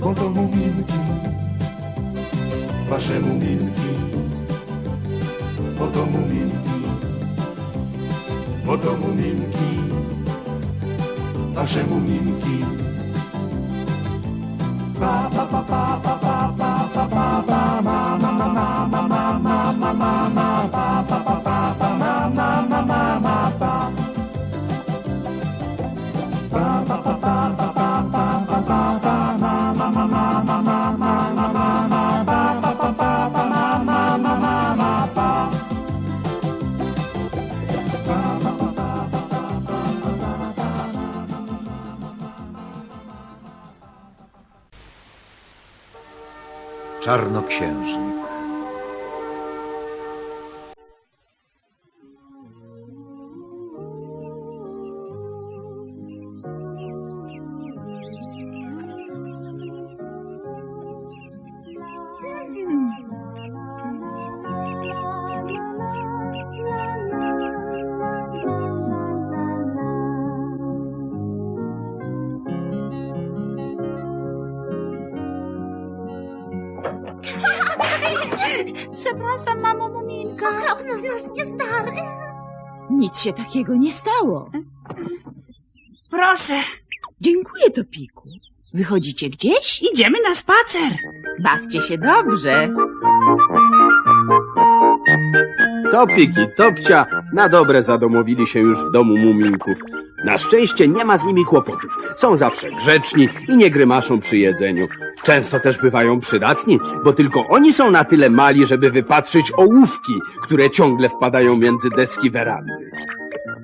bo to muminki, wasze muminki, bo to muminki, bo to muminki, wasze muminki. Czarnoksiężnik. Się takiego nie stało. Proszę, Dziękuję, Topiku. Wychodzicie gdzieś? idziemy na spacer. Bawcie się dobrze. Topik i Topcia na dobre zadomowili się już w domu muminków. Na szczęście nie ma z nimi kłopotów. Są zawsze grzeczni i nie grymaszą przy jedzeniu. Często też bywają przydatni, bo tylko oni są na tyle mali, żeby wypatrzyć ołówki, które ciągle wpadają między deski werandy.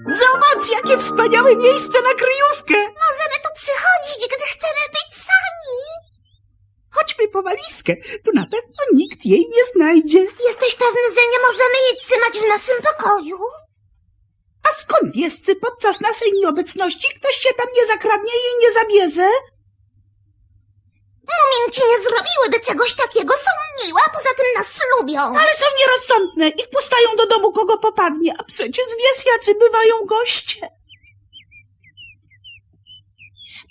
Zobacz, jakie wspaniałe miejsce na kryjówkę. Możemy tu przychodzić, gdy chcemy być sami. Chodźmy po walizkę. Tu na pewno nikt jej nie znajdzie. Jesteś pewny, że nie możemy jej trzymać w naszym pokoju? A skąd wiesz, czy podczas naszej nieobecności ktoś się tam nie zakradnie i nie zabierze? Muminki nie zrobiłyby czegoś takiego, są miłe, a poza tym nas lubią. Ale są nierozsądne i wpuszczają do domu kogo popadnie, a przecież wiesz, jacy bywają goście.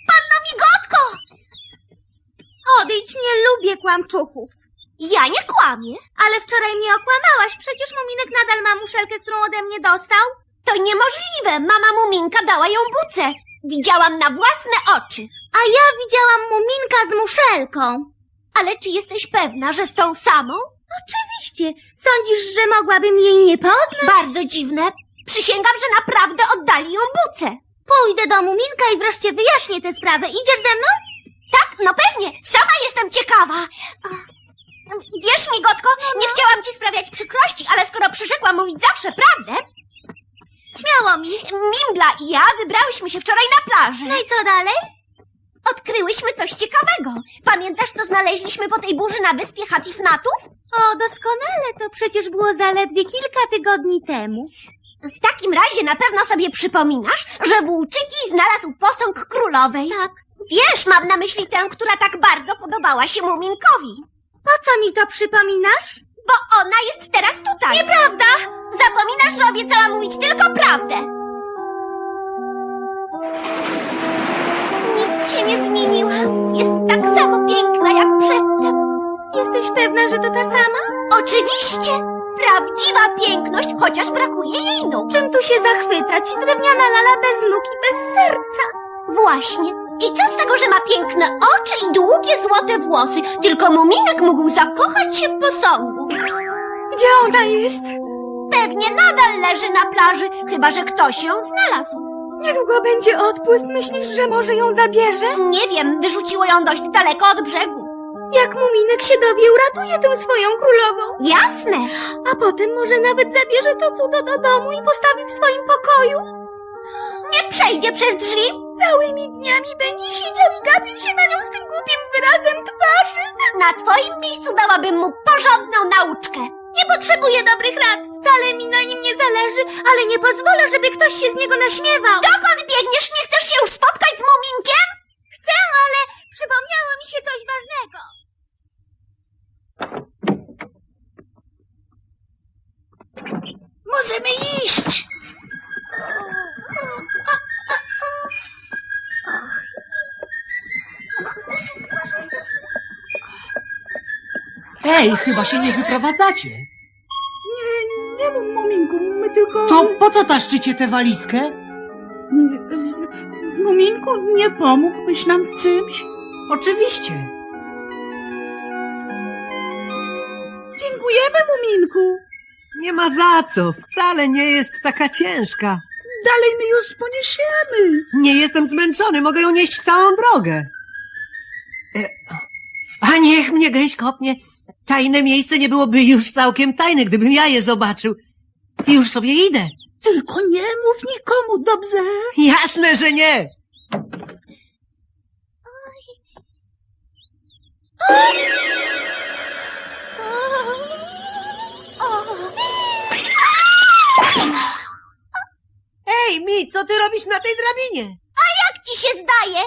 Panno Migotko! Odejdź, nie lubię kłamczuchów. Ja nie kłamię. Ale wczoraj mnie okłamałaś, przecież Muminek nadal ma muszelkę, którą ode mnie dostał. To niemożliwe, mama Muminka dała ją buce. Widziałam na własne oczy. A ja widziałam Muminka z muszelką. Ale czy jesteś pewna, że z tą samą? Oczywiście. Sądzisz, że mogłabym jej nie poznać? Bardzo dziwne. Przysięgam, że naprawdę oddali ją buce. Pójdę do Muminka i wreszcie wyjaśnię tę sprawę. Idziesz ze mną? Tak, no pewnie. Sama jestem ciekawa. Wiesz, Migotko, nie chciałam ci sprawiać przykrości, ale skoro przyrzekłam mówić zawsze prawdę... Śmiało mi. Mimbla i ja wybrałyśmy się wczoraj na plażę. No i co dalej? Odkryłyśmy coś ciekawego. Pamiętasz, co znaleźliśmy po tej burzy na wyspie Hatifnatów? O, doskonale. To przecież było zaledwie kilka tygodni temu. W takim razie na pewno sobie przypominasz, że Włóczyki znalazł posąg królowej. Tak. Wiesz, mam na myśli tę, która tak bardzo podobała się Muminkowi. Po co mi to przypominasz? Bo ona jest teraz tutaj. Nieprawda! Zapominasz, że obiecałam mówić tylko prawdę. Nic się nie zmieniła. Jest tak samo piękna jak przedtem. Jesteś pewna, że to ta sama? Oczywiście! Prawdziwa piękność, chociaż brakuje jej nóg. Czym tu się zachwycać? Drewniana lala bez nóg i bez serca. Właśnie. I co z tego, że ma piękne oczy i długie złote włosy? Tylko Muminek mógł zakochać się w posągu. Gdzie ona jest? Pewnie nadal leży na plaży, chyba że ktoś ją znalazł. Niedługo będzie odpływ. Myślisz, że może ją zabierze? Nie wiem, wyrzuciło ją dość daleko od brzegu. Jak Muminek się dowie, uratuje tę swoją królową. Jasne. A potem może nawet zabierze to cudo do domu i postawi w swoim pokoju. Nie przejdzie przez drzwi. Całymi dniami będzie siedział i gapił się na nią z tym głupim wyrazem twarzy. Na twoim miejscu dałabym mu porządną nauczkę. Nie potrzebuję dobrych rad, wcale mi na nim nie zależy, ale nie pozwolę, żeby ktoś się z niego naśmiewał. Dokąd biegniesz? Nie chcesz się już spotkać z Muminkiem? Chcę, ale przypomniało mi się coś ważnego. Możemy iść! Ej, chyba się nie wyprowadzacie. Nie, nie mów, Muminku, my tylko... To po co taszczycie tę walizkę? Muminku, nie pomógłbyś nam w czymś? Oczywiście. Dziękujemy, Muminku. Nie ma za co, wcale nie jest taka ciężka. Dalej my już poniesiemy. Nie jestem zmęczony, mogę ją nieść całą drogę. E, A niech mnie gęś kopnie. Tajne miejsce nie byłoby już całkiem tajne, gdybym ja je zobaczył. Już sobie idę. Tylko nie mów nikomu, dobrze? Jasne, że nie. Ej, Mi, co ty robisz na tej drabinie? Jak ci się zdaje?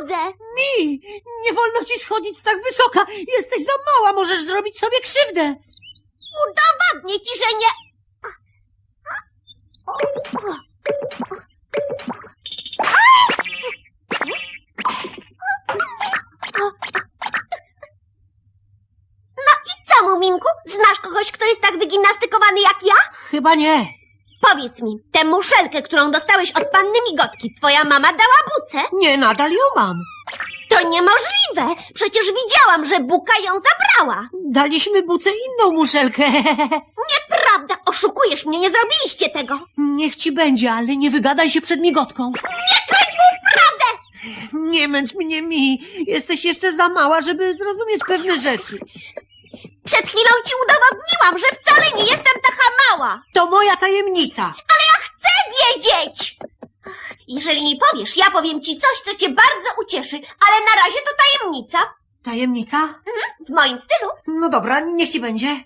Schodzę! Mi, nie wolno ci schodzić tak wysoka. Jesteś za mała, możesz zrobić sobie krzywdę. Udowodnię ci, że nie... No i co, Muminku? Znasz kogoś, kto jest tak wygimnastykowany jak ja? Chyba nie. Powiedz mi, tę muszelkę, którą dostałeś od panny Migotki, twoja mama dała buce? Nie, nadal ją mam. To niemożliwe! Przecież widziałam, że Buka ją zabrała! Daliśmy buce inną muszelkę. Prawda, oszukujesz mnie, nie zrobiliście tego! Niech ci będzie, ale nie wygadaj się przed migotką. Nie kręć mów prawdę! Nie męcz mnie, mi. Jesteś jeszcze za mała, żeby zrozumieć pewne rzeczy. Przed chwilą ci udowodniłam, że wcale nie jestem taka mała! To moja tajemnica. Chcę wiedzieć! Jeżeli mi powiesz, ja powiem ci coś, co cię bardzo ucieszy, ale na razie to tajemnica. Tajemnica? W moim stylu. No dobra, niech ci będzie.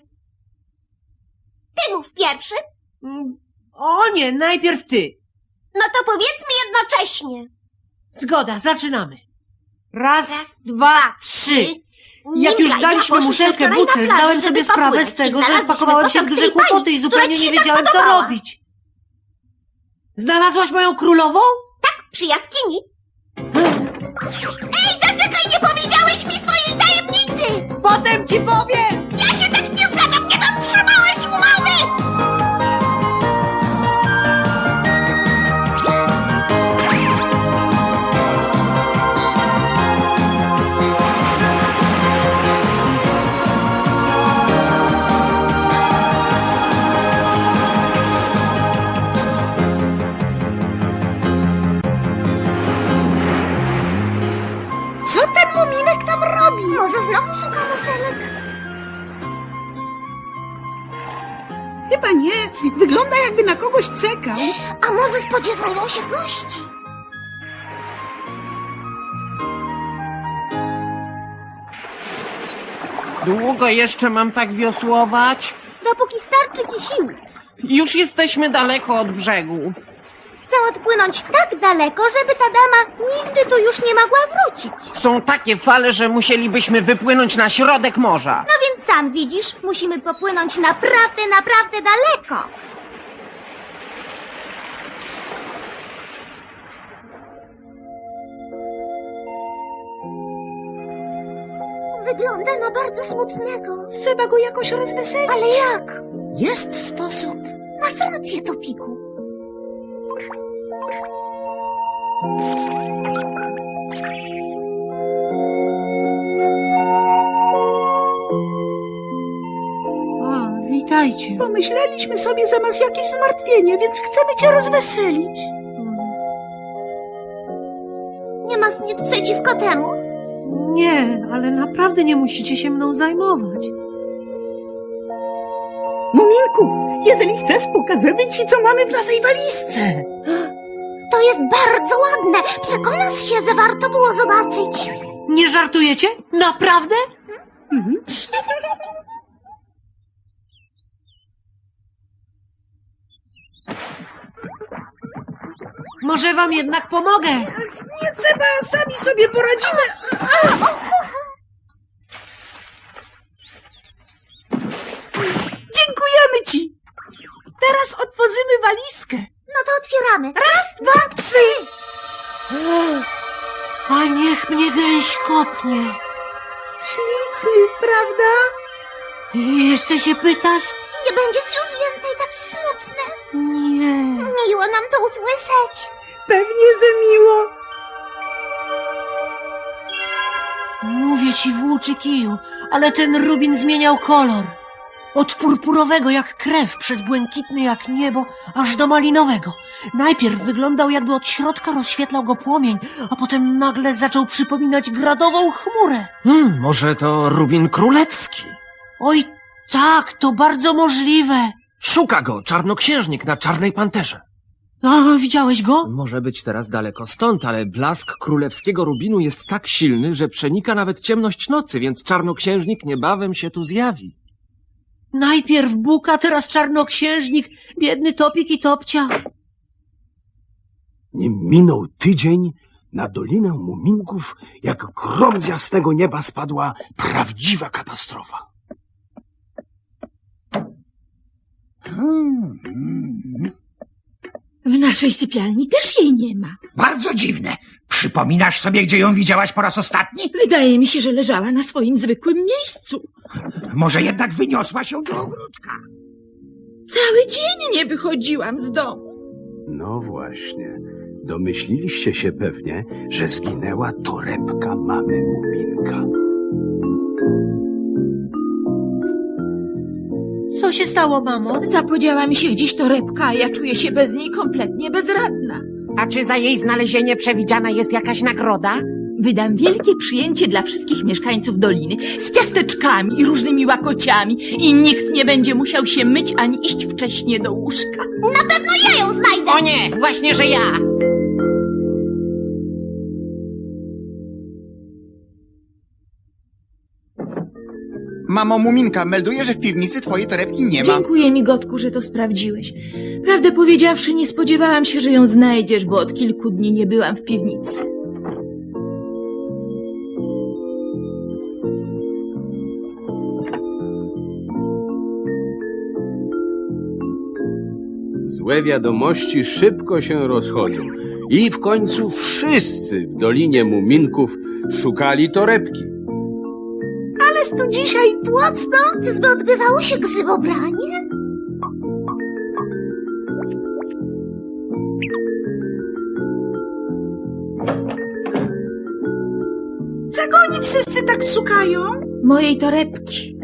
Ty mów pierwszy. Mm, O nie, najpierw ty. No to powiedzmy jednocześnie. Zgoda, zaczynamy. Raz, dwa, trzy. Jak już daliśmy muszelkę wczoraj buce, zdałem sobie sprawę z tego, że wpakowałem się w duże kłopoty i zupełnie nie tak wiedziałem, co robić. Znalazłaś moją królową? Przy jaskini. Ej, zaczekaj, nie powiedziałeś mi swojej tajemnicy! Potem ci powiem! Chyba nie. Wygląda jakby na kogoś czekał. A może spodziewają się gości? Długo jeszcze mam tak wiosłować? Dopóki starczy ci sił. Już jesteśmy daleko od brzegu. Chcę odpłynąć tak daleko, żeby ta dama nigdy tu już nie mogła wrócić. Są takie fale, że musielibyśmy wypłynąć na środek morza. No więc sam widzisz, musimy popłynąć naprawdę, naprawdę daleko. Wygląda na bardzo smutnego. Trzeba go jakoś rozweselić. Ale jak? Jest sposób. Masz rację, Topiku. Pomyśleliśmy sobie zamiast jakieś zmartwienie, więc chcemy cię rozweselić. Nie masz nic przeciwko temu? Nie, ale naprawdę nie musicie się mną zajmować. Muminku, jeżeli chcesz, pokażemy ci, co mamy w naszej walizce. To jest bardzo ładne. Przekona się, że warto było zobaczyć. Nie żartujecie? Naprawdę? Może wam jednak pomogę. Nie trzeba, sami sobie poradzimy. Dziękujemy ci. Teraz otworzymy walizkę. No to otwieramy. Raz, dwa, trzy. A niech mnie gęś kopnie. Śliczny, prawda? I jeszcze się pytasz? Nie będziesz już więcej taki smutny. Nie. Miło nam to usłyszeć. Pewnie ze miło. Mówię ci, włóczy kiju, ale ten rubin zmieniał kolor. Od purpurowego jak krew, przez błękitny jak niebo, aż do malinowego. Najpierw wyglądał jakby od środka rozświetlał go płomień, a potem nagle zaczął przypominać gradową chmurę. Hmm, może to Rubin Królewski. Oj, tak, to bardzo możliwe. Szuka go czarnoksiężnik na czarnej panterze. A, widziałeś go? Może być teraz daleko stąd, ale blask królewskiego rubinu jest tak silny, że przenika nawet ciemność nocy, więc czarnoksiężnik niebawem się tu zjawi. Najpierw Bóg, a teraz czarnoksiężnik, biedny Topik i Topcia. Nim minął tydzień, na Dolinę Muminków, jak grom z jasnego nieba spadła prawdziwa katastrofa. W naszej sypialni też jej nie ma. Bardzo dziwne. Przypominasz sobie, gdzie ją widziałaś po raz ostatni? Wydaje mi się, że leżała na swoim zwykłym miejscu. Może jednak wyniosła się do ogródka? Cały dzień nie wychodziłam z domu. No właśnie. Domyśliliście się pewnie, że zginęła torebka mamy Muminka. Co się stało, mamo? Zapodziała mi się gdzieś torebka, a ja czuję się bez niej kompletnie bezradna. A czy za jej znalezienie przewidziana jest jakaś nagroda? Wydam wielkie przyjęcie dla wszystkich mieszkańców doliny z ciasteczkami i różnymi łakociami i nikt nie będzie musiał się myć ani iść wcześnie do łóżka. Na pewno ja ją znajdę. O nie, właśnie, że ja! Mamo Muminka, melduje, że w piwnicy twojej torebki nie ma. Dziękuję mi, Gotku, że to sprawdziłeś. Prawdę powiedziawszy, nie spodziewałam się, że ją znajdziesz, bo od kilku dni nie byłam w piwnicy. Złe wiadomości szybko się rozchodzą i w końcu wszyscy w Dolinie Muminków szukali torebki. Ależ tu dzisiaj tłocno. Czyżby odbywało się gzybobranie? Czego oni wszyscy tak szukają? Mojej torebki.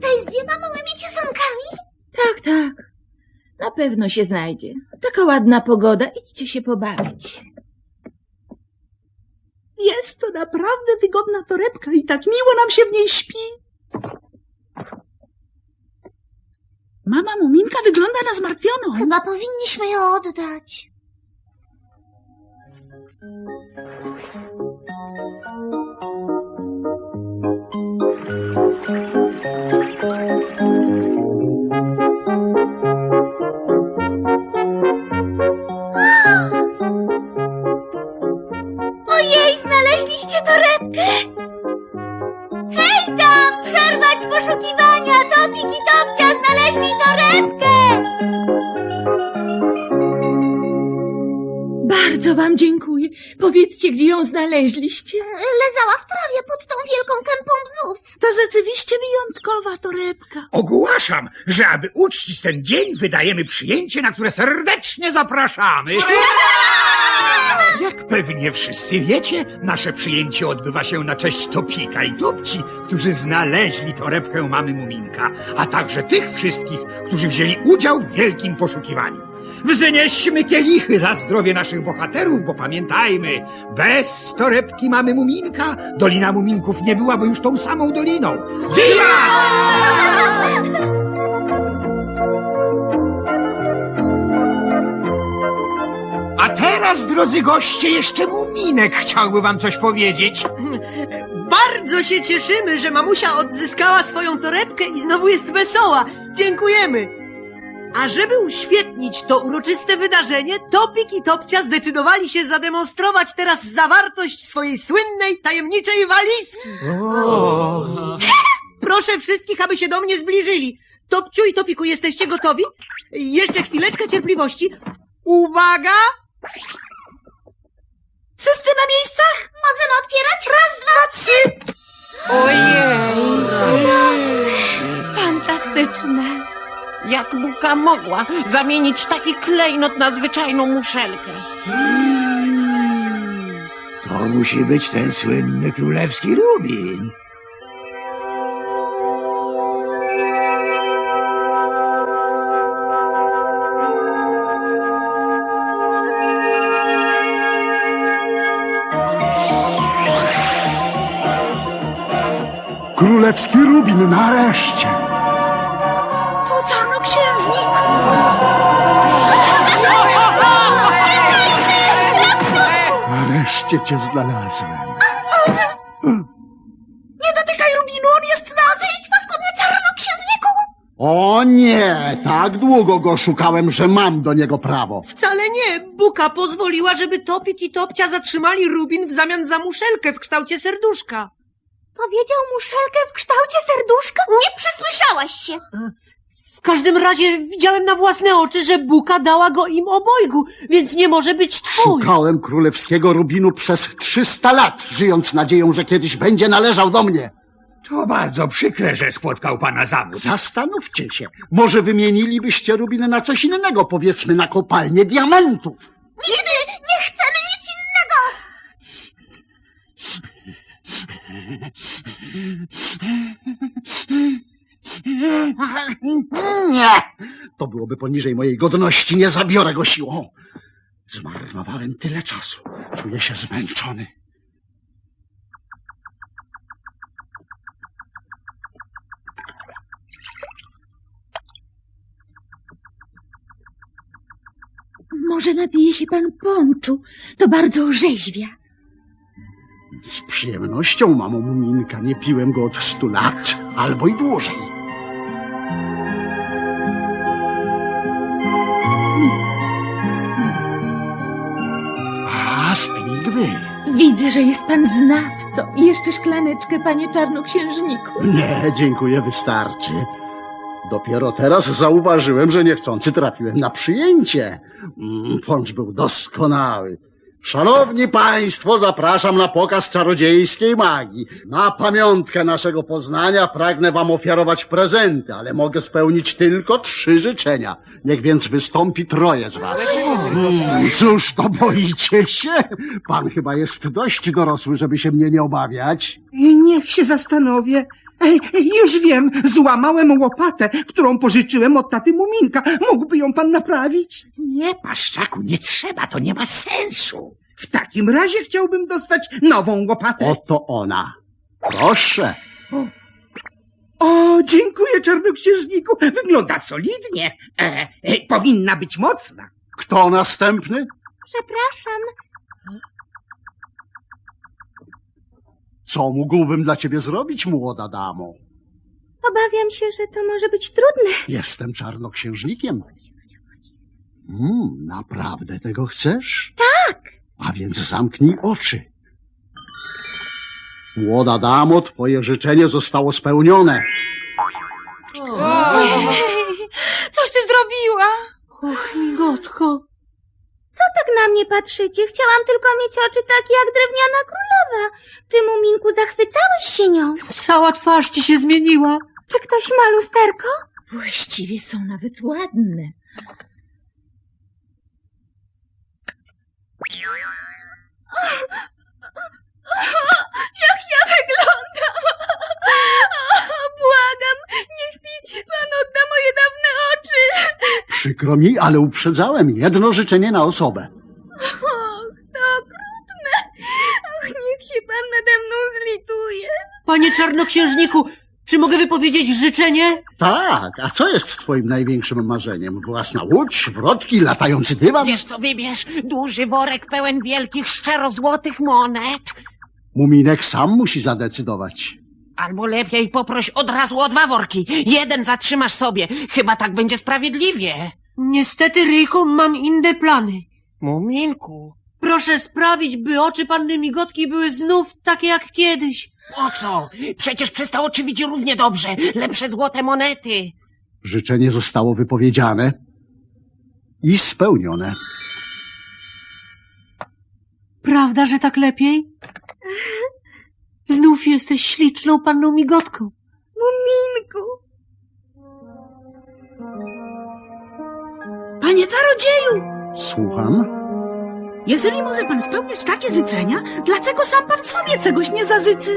Tej z dwiema małymi kiesunkami? Tak, tak. Na pewno się znajdzie. Taka ładna pogoda, idźcie się pobawić. Jest to naprawdę wygodna torebka i tak miło nam się w niej śpi. Mama Muminka wygląda na zmartwioną. Chyba powinniśmy ją oddać. Ojej, ją znaleźliście. Lezała w trawie pod tą wielką kępą bzus. To rzeczywiście wyjątkowa torebka. Ogłaszam, że aby uczcić ten dzień, wydajemy przyjęcie, na które serdecznie zapraszamy. Jak pewnie wszyscy wiecie, nasze przyjęcie odbywa się na cześć Topika i Topci, którzy znaleźli torebkę mamy Muminka, a także tych wszystkich, którzy wzięli udział w wielkim poszukiwaniu. Wznieśmy kielichy za zdrowie naszych bohaterów, bo pamiętajmy, bez torebki mamy Muminka, Dolina Muminków nie byłaby już tą samą doliną. Wiat! A teraz drodzy goście, jeszcze Muminek chciałby wam coś powiedzieć. Bardzo się cieszymy, że mamusia odzyskała swoją torebkę i znowu jest wesoła. Dziękujemy. A żeby uświetnić to uroczyste wydarzenie, Topik i Topcia zdecydowali się zademonstrować teraz zawartość swojej słynnej, tajemniczej walizki. Proszę wszystkich, aby się do mnie zbliżyli. Topciu i Topiku, jesteście gotowi? Jeszcze chwileczkę cierpliwości. Uwaga! Wszyscy na miejscach? Możemy otwierać? Raz, dwa, trzy! Fantastyczne. Jak Buka mogła zamienić taki klejnot na zwyczajną muszelkę? To musi być ten słynny królewski rubin. Królewski Rubin, nareszcie! To czarnoksiężnik! Nareszcie cię znalazłem. Nie dotykaj Rubinu, on jest nazy! Idź, paskudny czarnoksiężniku! O nie, tak długo go szukałem, że mam do niego prawo. Wcale nie. Buka pozwoliła, żeby Topik i Topcia zatrzymali Rubin w zamian za muszelkę w kształcie serduszka. Powiedział muszelkę w kształcie serduszka? Nie przesłyszałaś się! W każdym razie widziałem na własne oczy, że Buka dała go im obojgu, więc nie może być twój. Szukałem królewskiego Rubinu przez 300 lat, żyjąc nadzieją, że kiedyś będzie należał do mnie. To bardzo przykre, że spotkał pana zawód. Zastanówcie się, może wymienilibyście Rubin na coś innego, powiedzmy na kopalnię diamentów. Nigdy nie chcemy nic innego! Nie! To byłoby poniżej mojej godności, nie zabiorę go siłą. Zmarnowałem tyle czasu. Czuję się zmęczony. Może napije się pan ponczu. To bardzo orzeźwia. Z przyjemnością, mamo Muminka, nie piłem go od stu lat, albo i dłużej. Widzę, że jest pan znawcą. I jeszcze szklaneczkę, panie czarnoksiężniku. Nie, dziękuję, wystarczy. Dopiero teraz zauważyłem, że niechcący trafiłem na przyjęcie. Mm, Poncz był doskonały. Szanowni Państwo, zapraszam na pokaz czarodziejskiej magii. Na pamiątkę naszego poznania pragnę Wam ofiarować prezenty, ale mogę spełnić tylko trzy życzenia. Niech więc wystąpi troje z Was. Mm, Cóż to boicie się? Pan chyba jest dość dorosły, żeby się mnie nie obawiać. Niech się zastanowię. Ej, Już wiem, złamałem łopatę, którą pożyczyłem od taty Muminka. Mógłby ją pan naprawić? Nie, paszczaku, nie trzeba, to nie ma sensu. W takim razie chciałbym dostać nową łopatę. Oto ona. Proszę. O, dziękuję, czarnoksiężniku. Wygląda solidnie. E, e, powinna być mocna. Kto następny? Przepraszam, Co mógłbym dla ciebie zrobić, młoda damo? obawiam się, że to może być trudne. Jestem czarnoksiężnikiem. Mm, naprawdę tego chcesz? Tak! A więc zamknij oczy. Młoda damo, twoje życzenie zostało spełnione. Coś ty zrobiła? Och, migotko. Co tak na mnie patrzycie? Chciałam tylko mieć oczy takie jak drewniana królowa. Ty, Muminku, zachwycałeś się nią. Cała twarz ci się zmieniła. Czy ktoś ma lusterko? Właściwie są nawet ładne. Jak ja wyglądam? Błagam, niech mi pan odda moje dawne oczy. Przykro mi, ale uprzedzałem jedno życzenie na osobę. Och, to okrutne. Och, niech się pan nade mną zlituje. Panie czarnoksiężniku, Czy mogę wypowiedzieć życzenie? Tak, a co jest twoim największym marzeniem? Własna łódź, wrotki, latający dywan? Wiesz co wybierz? Duży worek pełen wielkich, szczerozłotych monet. Muminek sam musi zadecydować. Albo lepiej poproś od razu o dwa worki. Jeden zatrzymasz sobie. Chyba tak będzie sprawiedliwie. Niestety, Ryjku, mam inne plany. Muminku. Proszę sprawić, by oczy panny Migotki były znów takie jak kiedyś. Po co? Przecież przez te oczy widzi równie dobrze. Lepsze złote monety. Życzenie zostało wypowiedziane i spełnione. Prawda, że tak lepiej? Znów jesteś śliczną panną Migotką. Muminku. Panie czarodzieju, Słucham? jeżeli może pan spełniać takie zycenia, dlaczego sam pan sobie czegoś nie zazyczy?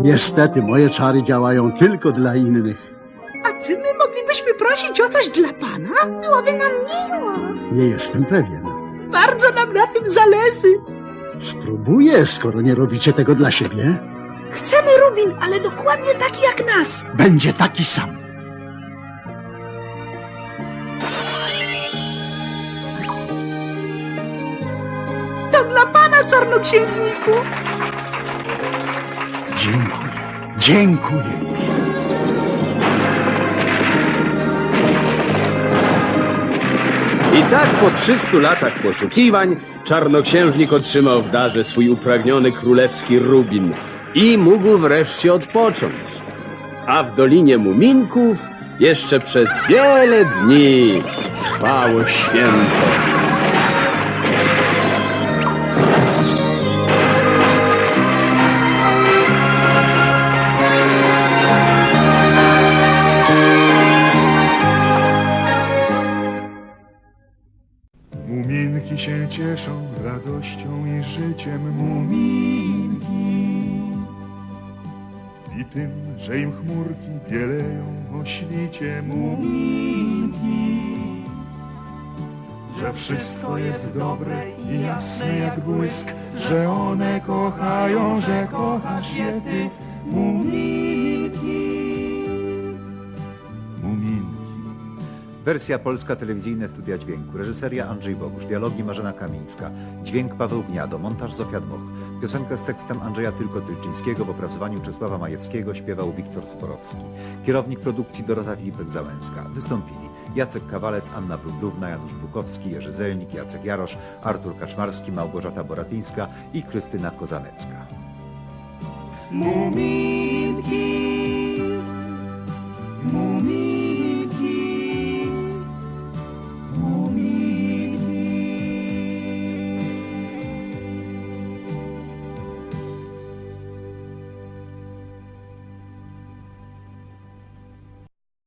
Niestety moje czary działają tylko dla innych. A czy my moglibyśmy prosić o coś dla pana? Byłoby nam miło. Nie jestem pewien. Bardzo nam na tym zależy. Spróbuję, skoro nie robicie tego dla siebie. Chcemy rubin, ale dokładnie taki jak nas. Będzie taki sam. Pana, czarnoksiężniku. Dziękuję. Dziękuję. I tak po 300 latach poszukiwań czarnoksiężnik otrzymał w darze swój upragniony królewski rubin i mógł wreszcie odpocząć. A w Dolinie Muminków jeszcze przez wiele dni trwało święto. Cieszą radością i życiem Muminki. I tym, że im chmurki bieleją o świcie Muminki. Że wszystko jest dobre i jasne jak błysk Że one kochają, że kochasz je ty Muminki Wersja polska, telewizyjne studia dźwięku. Reżyseria Andrzej Bogusz, dialogi Marzena Kamińska, dźwięk Paweł Gniado, montaż Zofia Dmoch. Piosenkę z tekstem Andrzeja Tylko-Tylczyńskiego w opracowaniu Czesława Majewskiego śpiewał Wiktor Sporowski. Kierownik produkcji Dorota Filipek-Załęska. Wystąpili Jacek Kawalec, Anna Wróblówna, Janusz Bukowski, Jerzy Zelnik, Jacek Jarosz, Artur Kaczmarski, Małgorzata Boratyńska i Krystyna Kozanecka. Muminki